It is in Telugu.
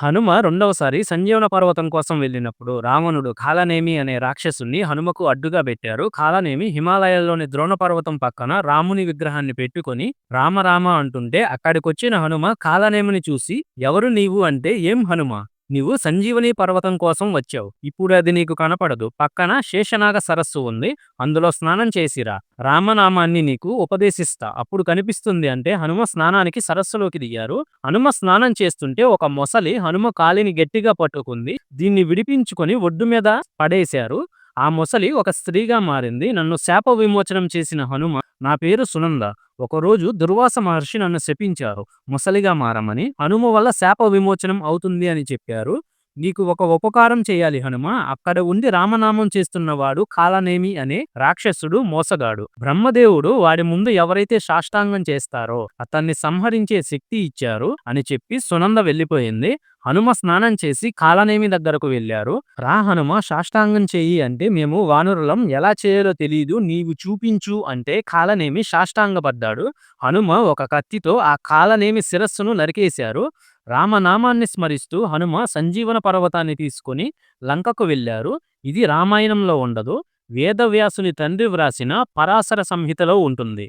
హనుమ రెండవసారి సంజీవన పర్వతం కోసం వెళ్ళినప్పుడు రావణుడు కాలనేమి అనే రాక్షసుని హనుమకు అడ్డుగా పెట్టారు. కాలనేమి హిమాలయాల్లోని ద్రోణ పర్వతం పక్కన రాముని విగ్రహాన్ని పెట్టుకొని రామరామ అంటుంటే అక్కడికొచ్చిన హనుమ కాలనేమిని చూసి ఎవరు నీవు అంటే ఏం హనుమ? నీవు సంజీవని పర్వతం కోసం వచ్చావు. ఇప్పుడు అది నీకు కనపడదు. పక్కన శేషనాగ సరస్సు ఉంది. అందులో స్నానం చేసిరా. రామనామాన్ని నీకు ఉపదేశిస్తా. అప్పుడు కనిపిస్తుంది అంటే హనుమ స్నానానికి సరస్సులోకి దిగారు. హనుమ స్నానం చేస్తుంటే ఒక మొసలి హనుమ కాలిని గట్టిగా పట్టుకుంది. దీన్ని విడిపించుకొని ఒడ్డు మీద పడేశారు. ఆ మొసలి ఒక స్త్రీగా మారింది. నన్ను శాప విమోచనం చేసిన హనుమ నా పేరు సునంద. ఒకరోజు దుర్వాస మహర్షి నన్ను శపించారు. ముసలిగా మారమని హనుమ వల్ల శాప విమోచనం అవుతుంది అని చెప్పారు. నీకు ఒక ఉపకారం చేయాలి హనుమ. అక్కడ ఉండి రామనామం చేస్తున్నవాడు కాలనేమి అనే రాక్షసుడు మోసగాడు. బ్రహ్మదేవుడు వాడి ముందు ఎవరైతే సాష్టాంగం చేస్తారో అతన్ని సంహరించే శక్తి ఇచ్చారు అని చెప్పి సునంద వెళ్ళిపోయింది. హనుమ స్నానం చేసి కాలనేమి దగ్గరకు వెళ్ళారు. రా హనుమ సాష్టాంగం చెయ్యి అంటే మేము వానరులం. ఎలా చేయాలో తెలియదు నీవు చూపించు అంటే కాలనేమి సాష్టాంగపడ్డాడు. హనుమ ఒక కత్తితో ఆ కాలనేమి శిరస్సును నరికేశారు. రామనామాన్ని స్మరిస్తూ హనుమ సంజీవన పర్వతాన్ని తీసుకుని లంకకు వెళ్ళారు. ఇది రామాయణంలో ఉండదు. వేదవ్యాసుని తండ్రి వ్రాసిన పరాశర సంహితలో ఉంటుంది.